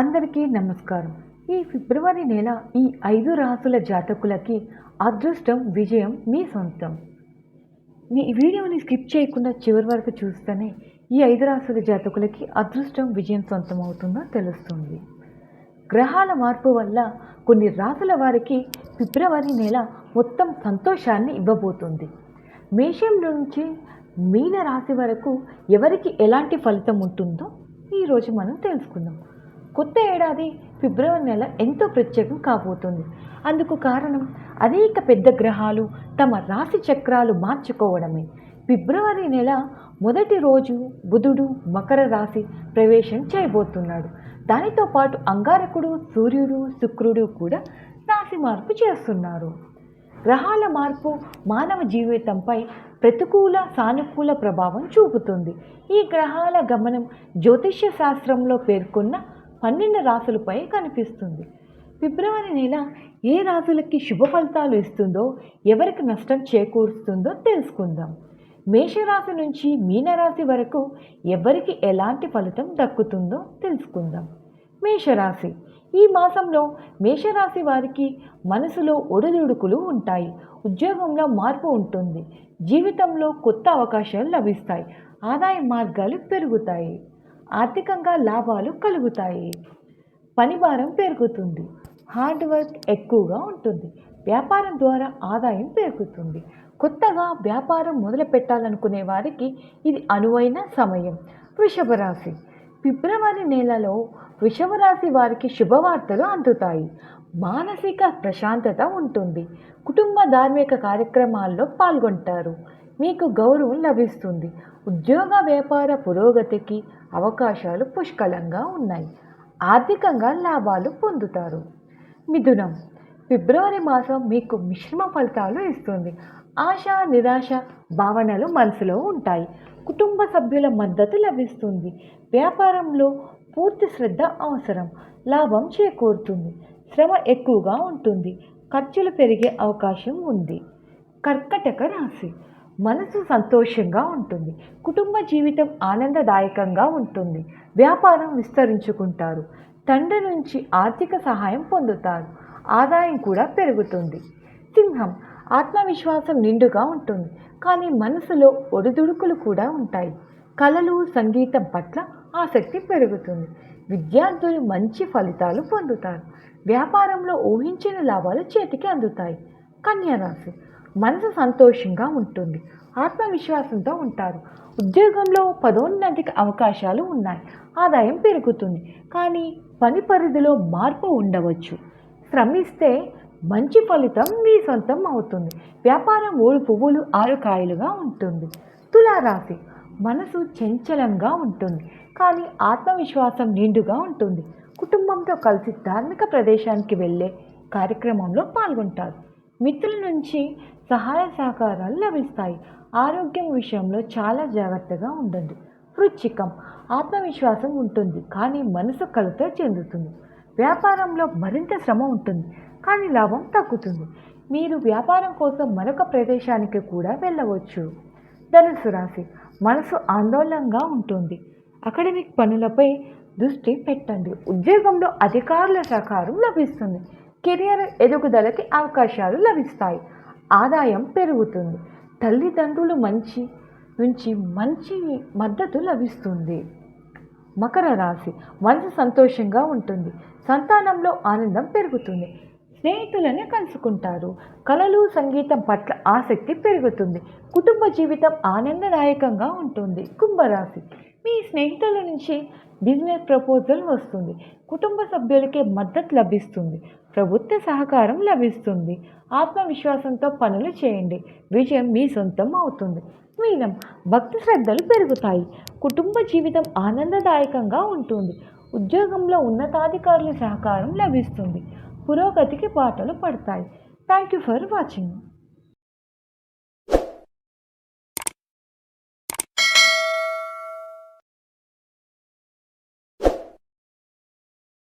అందరికీ నమస్కారం. ఈ ఫిబ్రవరి నెల ఈ ఐదు రాసుల జాతకులకి అదృష్టం విజయం మీ సొంతం. మీ వీడియోని స్కిప్ చేయకుండా చివరి వరకు చూస్తేనే ఈ ఐదు రాసుల జాతకులకి అదృష్టం విజయం సొంతం అవుతుందో తెలుస్తుంది. గ్రహాల మార్పు వల్ల కొన్ని రాసుల వారికి ఫిబ్రవరి నెల మొత్తం సంతోషాన్ని ఇవ్వబోతుంది. మేషం నుంచి మీన రాశి వరకు ఎవరికి ఎలాంటి ఫలితం ఉంటుందో ఈరోజు మనం తెలుసుకుందాం. కొత్త ఏడాది ఫిబ్రవరి నెల ఎంతో ప్రత్యేకం కాబోతుంది. అందుకు కారణం అనేక పెద్ద గ్రహాలు తమ రాశి చక్రాలు మార్చుకోవడమే. ఫిబ్రవరి నెల మొదటి రోజు బుధుడు మకర రాశి ప్రవేశం చేయబోతున్నాడు. దానితో పాటు అంగారకుడు సూర్యుడు శుక్రుడు కూడా రాశి మార్పు చేస్తున్నారు. గ్రహాల మార్పు మానవ జీవితంపై ప్రతికూల సానుకూల ప్రభావం చూపుతుంది. ఈ గ్రహాల గమనం జ్యోతిష్య శాస్త్రంలో పేర్కొన్న పన్నెండు రాసులపై కనిపిస్తుంది. ఫిబ్రవరి నెల ఏ రాశులకి శుభ ఫలితాలు ఇస్తుందో ఎవరికి నష్టం చేకూరుస్తుందో తెలుసుకుందాం. మేషరాశి నుంచి మీనరాశి వరకు ఎవరికి ఎలాంటి ఫలితం దక్కుతుందో తెలుసుకుందాం. మేషరాశి. ఈ మాసంలో మేషరాశి వారికి మనసులో ఒడిదుడుకులు ఉంటాయి. ఉద్యోగంలో మార్పు ఉంటుంది. జీవితంలో కొత్త అవకాశాలు లభిస్తాయి. ఆదాయ మార్గాలు పెరుగుతాయి. ఆర్థికంగా లాభాలు కలుగుతాయి. పని భారం పెరుగుతుంది. హార్డ్ వర్క్ ఎక్కువగా ఉంటుంది. వ్యాపారం ద్వారా ఆదాయం పెరుగుతుంది. కొత్తగా వ్యాపారం మొదలు పెట్టాలనుకునే వారికి ఇది అనువైన సమయం. వృషభ రాశి. ఫిబ్రవరి నెలలో వృషభ రాశి వారికి శుభవార్తలు అందుతాయి. మానసిక ప్రశాంతత ఉంటుంది. కుటుంబ ధార్మిక కార్యక్రమాల్లో పాల్గొంటారు. మీకు గౌరవం లభిస్తుంది. ఉద్యోగ వ్యాపార పురోగతికి అవకాశాలు పుష్కలంగా ఉన్నాయి. ఆర్థికంగా లాభాలు పొందుతారు. మిథునం. ఫిబ్రవరి మాసం మీకు మిశ్రమ ఫలితాలు ఇస్తుంది. ఆశ నిరాశ భావనలు మనసులో ఉంటాయి. కుటుంబ సభ్యుల మద్దతు లభిస్తుంది. వ్యాపారంలో పూర్తి శ్రద్ధ అవసరం. లాభం చేకూరుతుంది. శ్రమ ఎక్కువగా ఉంటుంది. ఖర్చులు పెరిగే అవకాశం ఉంది. కర్కటక రాశి. మనసు సంతోషంగా ఉంటుంది. కుటుంబ జీవితం ఆనందదాయకంగా ఉంటుంది. వ్యాపారం విస్తరించుకుంటారు. తండ్రి నుంచి ఆర్థిక సహాయం పొందుతారు. ఆదాయం కూడా పెరుగుతుంది. సింహం ఆత్మవిశ్వాసం నిండుగా ఉంటుంది. కానీ మనసులో ఒడిదుడుకులు కూడా ఉంటాయి. కళలు సంగీతం పట్ల ఆసక్తి పెరుగుతుంది. విద్యార్థులు మంచి ఫలితాలు పొందుతారు. వ్యాపారంలో ఊహించిన లాభాలు చేతికి అందుతాయి. కన్యారాశి మనసు సంతోషంగా ఉంటుంది ఆత్మవిశ్వాసంతో ఉంటారు. ఉద్యోగంలో పదోన్నతికి అవకాశాలు ఉన్నాయి ఆదాయం పెరుగుతుంది కానీ పని పరిధిలో మార్పు ఉండవచ్చు. శ్రమిస్తే మంచి ఫలితం మీ సొంతం అవుతుంది. వ్యాపారం మూడు పువ్వులు ఆరు కాయలుగా ఉంటుంది. తులారాశి మనసు చంచలంగా ఉంటుంది కానీ ఆత్మవిశ్వాసం నిండుగా ఉంటుంది. కుటుంబంతో కలిసి ధార్మిక ప్రదేశానికి వెళ్ళే కార్యక్రమంలో పాల్గొంటారు. మిత్రుల నుంచి సహాయ సహకారాలు లభిస్తాయి. ఆరోగ్యం విషయంలో చాలా జాగ్రత్తగా ఉండండి. వృచ్చికం ఆత్మవిశ్వాసం ఉంటుంది కానీ మనసు కలత చెందుతుంది. వ్యాపారంలో మరింత శ్రమ ఉంటుంది కానీ లాభం తగ్గుతుంది. మీరు వ్యాపారం కోసం మరొక ప్రదేశానికి కూడా వెళ్ళవచ్చు. ధనుసు రాశి మనసు ఆందోళనగా ఉంటుంది. అకాడమిక్ పనులపై దృష్టి పెట్టండి. ఉద్యోగంలో అధికారుల సహకారం లభిస్తుంది. కెరియర్ ఎదుగుదలకి అవకాశాలు లభిస్తాయి. ఆదాయం పెరుగుతుంది. తల్లిదండ్రులు మంచి నుంచి మంచి మద్దతు లభిస్తుంది. మకర రాశి మనసు సంతోషంగా ఉంటుంది. సంతానంలో ఆనందం పెరుగుతుంది. స్నేహితులను కలుసుకుంటారు. కళలు సంగీతం పట్ల ఆసక్తి పెరుగుతుంది. కుటుంబ జీవితం ఆనందదాయకంగా ఉంటుంది. కుంభరాశి మీ స్నేహితుల నుంచి బిజినెస్ ప్రపోజల్ వస్తుంది. కుటుంబ సభ్యులకే మద్దతు లభిస్తుంది. ప్రభుత్వ సహకారం లభిస్తుంది. ఆత్మవిశ్వాసంతో పనులు చేయండి. విజయం మీ సొంతం అవుతుంది. మీనం భక్తి శ్రద్ధలు పెరుగుతాయి. కుటుంబ జీవితం ఆనందదాయకంగా ఉంటుంది. ఉద్యోగంలో ఉన్నతాధికారుల సహకారం లభిస్తుంది. పురోగతికి బాటలు పడతాయి. Thank you for watching